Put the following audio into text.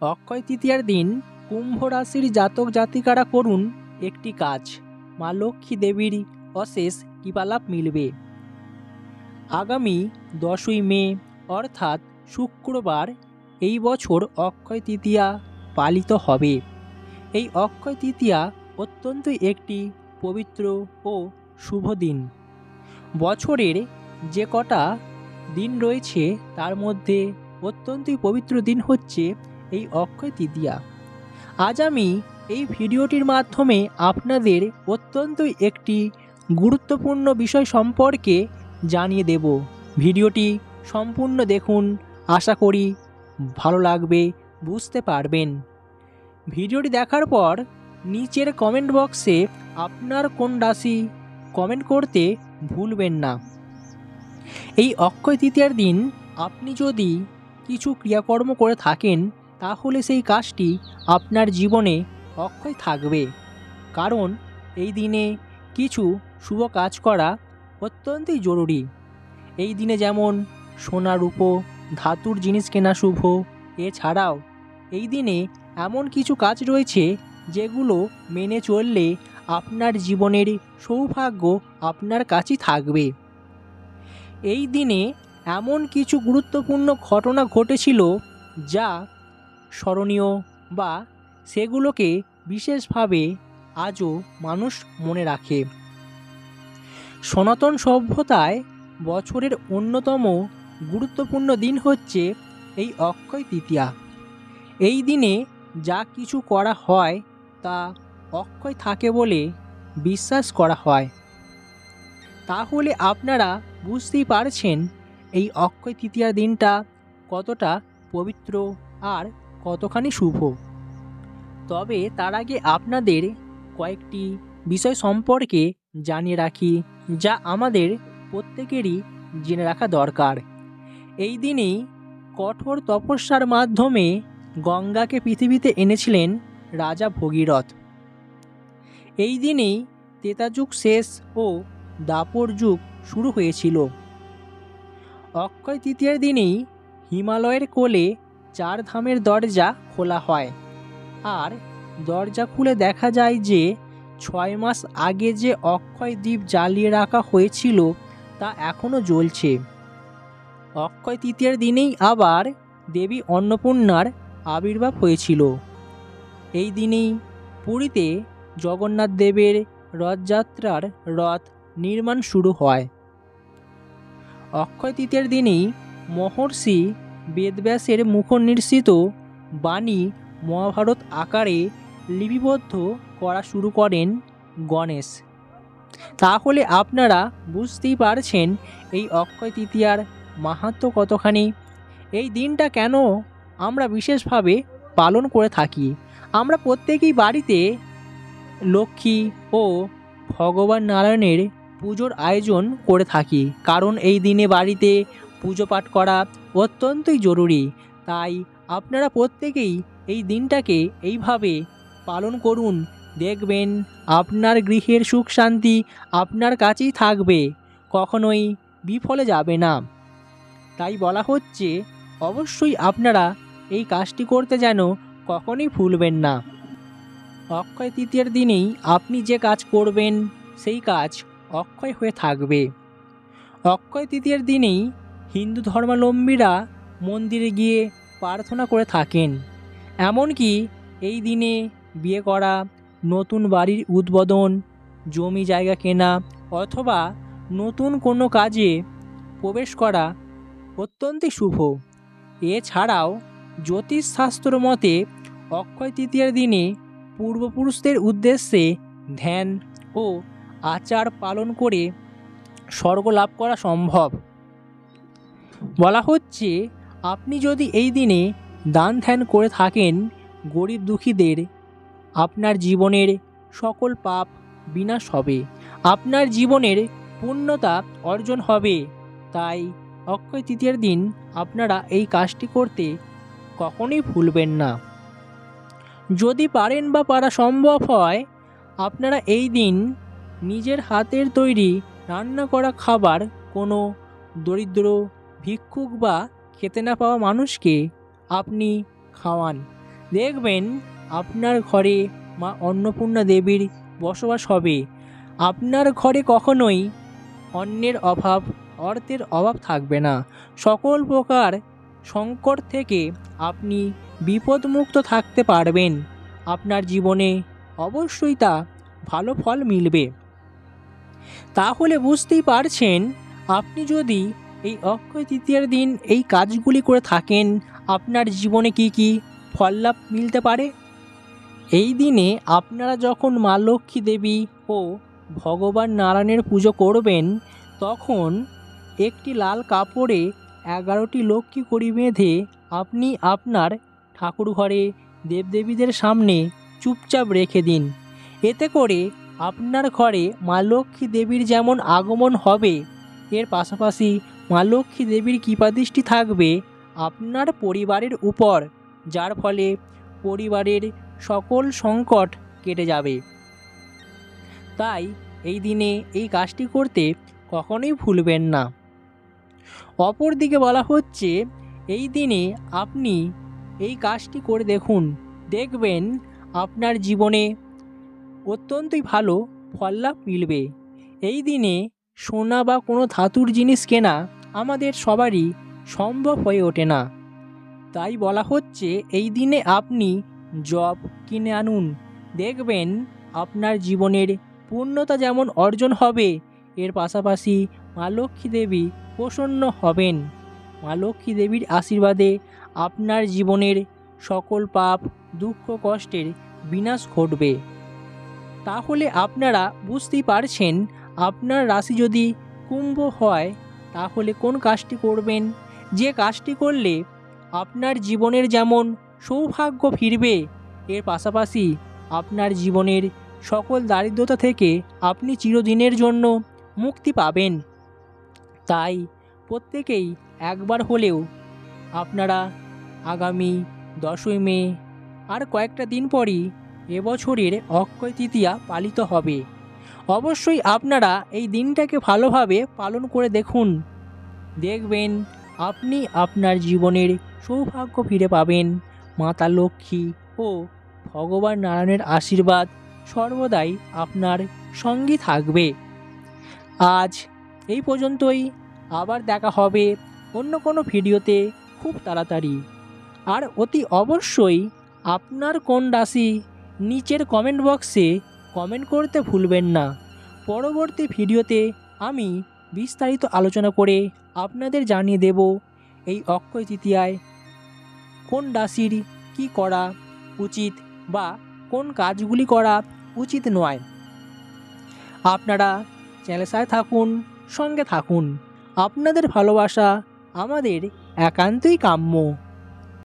অক্ষয় তৃতীয়ার দিন কুম্ভ রাশির জাতক জাতিকারা করুন একটি কাজ। মা লক্ষ্মী দেবীর অশেষ কৃপালাভ মিলবে। আগামী দশই মে, অর্থাৎ শুক্রবার, এই বছর অক্ষয় তৃতীয়া পালিত হবে। এই অক্ষয় তৃতীয়া অত্যন্ত একটি পবিত্র ও শুভ দিন। বছরের যে কটা দিন রয়েছে, তার মধ্যে অত্যন্তই পবিত্র দিন হচ্ছে এই অক্ষয় তৃতীয়া। আজ আমি এই ভিডিওটির মাধ্যমে আপনাদের অত্যন্ত একটি গুরুত্বপূর্ণ বিষয় সম্পর্কে জানিয়ে দেব। ভিডিওটি সম্পূর্ণ দেখুন, আশা করি ভালো লাগবে, বুঝতে পারবেন। ভিডিওটি দেখার পর নিচের কমেন্ট বক্সে আপনার কোন রাশি কমেন্ট করতে ভুলবেন না। এই অক্ষয় তৃতীয়ার দিন আপনি যদি কিছু ক্রিয়াকর্ম করে থাকেন তাহলে সেই কাজটি আপনার জীবনে অক্ষয় থাকবে। কারণ এই দিনে কিছু শুভ কাজ করা অত্যন্তই জরুরি। এই দিনে যেমন সোনা রূপো, ধাতুর জিনিস কেনা শুভ, এছাড়াও এই দিনে এমন কিছু কাজ রয়েছে যেগুলো মেনে চললে আপনার জীবনের সৌভাগ্য আপনার কাছেই থাকবে। এই দিনে এমন কিছু গুরুত্বপূর্ণ ঘটনা ঘটেছিল যা স্মরণীয় বা সেগুলোকে বিশেষভাবে আজও মানুষ মনে রাখে। সনাতন সভ্যতায় বছরের অন্যতম গুরুত্বপূর্ণ দিন হচ্ছে এই অক্ষয় তৃতীয়া। এই দিনে যা কিছু করা হয় তা অক্ষয় থাকে বলে বিশ্বাস করা হয়। তাহলে আপনারা বুঝতেই পারছেন এই অক্ষয় তৃতীয়ার দিনটা কতটা পবিত্র আর কতখানি শুভ। তবে তার আগে আপনাদের কয়েকটি বিষয় সম্পর্কে জানিয়ে রাখি, যা আমাদের প্রত্যেকেরই জেনে রাখা দরকার। এই দিনেই কঠোর তপস্যার মাধ্যমে গঙ্গাকে পৃথিবীতে এনেছিলেন রাজা ভগীরথ। এই দিনেই তেতাযুগ শেষ ও দাপর যুগ শুরু হয়েছিল। অক্ষয় তৃতীয়ার দিনেই হিমালয়ের কোলে চার ধামের দরজা খোলা হয়। আর দরজা খুলে দেখা যায় যে, ছয় মাস আগে যে অক্ষয় দ্বীপ জ্বালিয়ে রাখা হয়েছিল, তা এখনও জ্বলছে। অক্ষয় তৃতীয়ার দিনেই আবার দেবী অন্নপূর্ণার আবির্ভাব হয়েছিল। এই দিনেই পুরীতে জগন্নাথ দেবের রথযাত্রার রথ নির্মাণ শুরু হয়। অক্ষয় তৃতীয়ার দিনেই মহর্ষি বেদব্যাসের মুখনির্সিত বাণী মহাভারত আকারে লিপিবদ্ধ করা শুরু করেন গণেশ। তাহলে আপনারা বুঝতেই পারছেন এই অক্ষয় তৃতীয়ার মাহাত্ম কতখানি? এই দিনটা কেন আমরা বিশেষভাবে পালন করে থাকি? আমরা প্রত্যেকেই বাড়িতে লক্ষ্মী ও ভগবান নারায়ণের পুজোর আয়োজন করে থাকি। কারণ এই দিনে বাড়িতে পুজো পাঠ করা অত্যন্তই জরুরি। তাই আপনারা প্রত্যেকেই এই দিনটাকে এইভাবে পালন করুন। দেখবেন আপনার গৃহের সুখ শান্তি আপনার কাছেই থাকবে, কখনোই বিফলে যাবে না। তাই বলা হচ্ছে, অবশ্যই আপনারা এই কাজটি করতে যেন কখনোই ভুলবেন না। অক্ষয় তৃতীয়ার দিনেই আপনি যে কাজ করবেন, সেই কাজ অক্ষয় হয়ে থাকবে। অক্ষয় তৃতীয়ার দিনেই হিন্দু ধর্মাবলম্বীরা মন্দিরে গিয়ে প্রার্থনা করে থাকেন। এমনকি এই দিনে বিয়ে করা, নতুন বাড়ির উদ্বোধন, জমি জায়গা কেনা অথবা নতুন কোনো কাজে প্রবেশ করা অত্যন্তই শুভ। এছাড়াও জ্যোতিষশাস্ত্র মতে অক্ষয় তৃতীয়ার দিনে পূর্বপুরুষদের উদ্দেশ্যে ধ্যান ও আচার পালন করে স্বর্গ লাভ করা সম্ভব। বলা হচ্ছে, আপনি যদি এই দিনে দান ধ্যান করে থাকেন, গরিব দুঃখীদের আপনার জীবনের সকল পাপ বিনাশ হবে। আপনার জীবনের পূর্ণতা অর্জন হবে। তাই অক্ষয় তৃতীয়ার দিন আপনারা এই কাজটি করতে কখনোই ভুলবেন না। যদি পারেন বা পারা সম্ভব হয়, আপনারা এই দিন নিজের হাতের তৈরি রান্না করা খাবার কোনো দরিদ্র ভিক্ষুক বা খেতে না পাওয়া মানুষকে আপনি খাওয়ান। দেখবেন আপনার ঘরে মা অন্নপূর্ণা দেবীর বসবাস হবে। আপনার ঘরে কখনোই অন্যের অভাব, অর্থের অভাব থাকবে না। সকল প্রকার সংকট থেকে আপনি বিপদমুক্ত থাকতে পারবেন। আপনার জীবনে অবশ্যই তা ভালো ফল মিলবে। তাহলে বুঝতেই পারছেন, আপনি যদি এই অক্ষয় তৃতীয়ার দিন এই কাজগুলি করে থাকেন, আপনার জীবনে কি কি ফল লাভ মিলতে পারে? এই দিনে আপনারা যখন মা লক্ষ্মী দেবী ও ভগবান নারায়ণের পুজো করবেন, তখন একটি লাল কাপড়ে এগারোটি লক্ষ্মী কড়ি বেঁধে আপনি আপনার ঠাকুর ঘরে দেবদেবীদের সামনে চুপচাপ রেখে দিন। এতে করে আপনার ঘরে মা লক্ষ্মী দেবীর যেমন আগমন হবে, এর পাশাপাশি মা লক্ষ্মী দেবীর কৃপাদৃষ্টি থাকবে আপনার পরিবারের উপর, যার ফলে পরিবারের সকল সংকট কেটে যাবে। তাই এই দিনে এই কাজটি করতে কখনোই ভুলবেন না। অপরদিকে বলা হচ্ছে, এই দিনে আপনি এই কাজটি করে দেখুন, দেখবেন আপনার জীবনে অত্যন্তই ভালো ফল লাভ মিলবে। এই দিনে সোনা বা কোনো ধাতুর জিনিস কেনা আমাদের সবারই সম্ভব হয়ে ওঠে না। তাই বলা হচ্ছে, এই দিনে আপনি জব কিনে আনুন। দেখবেন আপনার জীবনের পূর্ণতা যেমন অর্জন হবে, এর পাশাপাশি মা লক্ষ্মী দেবী প্রসন্ন হবেন। মা লক্ষ্মী দেবীর আশীর্বাদে আপনার জীবনের সকল পাপ, দুঃখ, কষ্টের বিনাশ ঘটবে। তাহলে আপনারা বুঝতেই পারছেন, আপনার রাশি যদি কুম্ভ হয় তাহলে কোন কাজটি করবেন? যে কাজটি করলে আপনার জীবনের যেমন সৌভাগ্য ফিরবে, এর পাশাপাশি আপনার জীবনের সকল দারিদ্রতা থেকে আপনি চিরদিনের জন্য মুক্তি পাবেন। তাই প্রত্যেকেই একবার হলেও আপনারা আগামী দশই মে আর কয়েকটা দিন পরই এবছরের অক্ষয় তৃতীয়া পালিত হবে। অবশ্যই আপনারা এই দিনটাকে ভালোভাবে পালন করে দেখুন। দেখবেন আপনি আপনার জীবনের সৌভাগ্য ফিরে পাবেন। মাতা লক্ষ্মী ও ভগবান নারায়ণের আশীর্বাদ সর্বদাই আপনার সঙ্গী থাকবে। আজ এই পর্যন্তই। আবার দেখা হবে অন্য কোনো ভিডিওতে খুব তাড়াতাড়ি। আর অতি অবশ্যই আপনার কোন রাশি নিচের কমেন্ট বক্সে কমেন্ট করতে ভুলবেন না। পরবর্তী ভিডিওতে আমি বিস্তারিত আলোচনা করে আপনাদের জানিয়ে দেব এই অক্ষয় তৃতীয়ায় কোন রাশির কি করা উচিত বা কোন কাজগুলি করা উচিত নয়। আপনারা চ্যানেলের সাথে থাকুন, সঙ্গে থাকুন। আপনাদের ভালোবাসা আমাদের একান্তই কাম্য।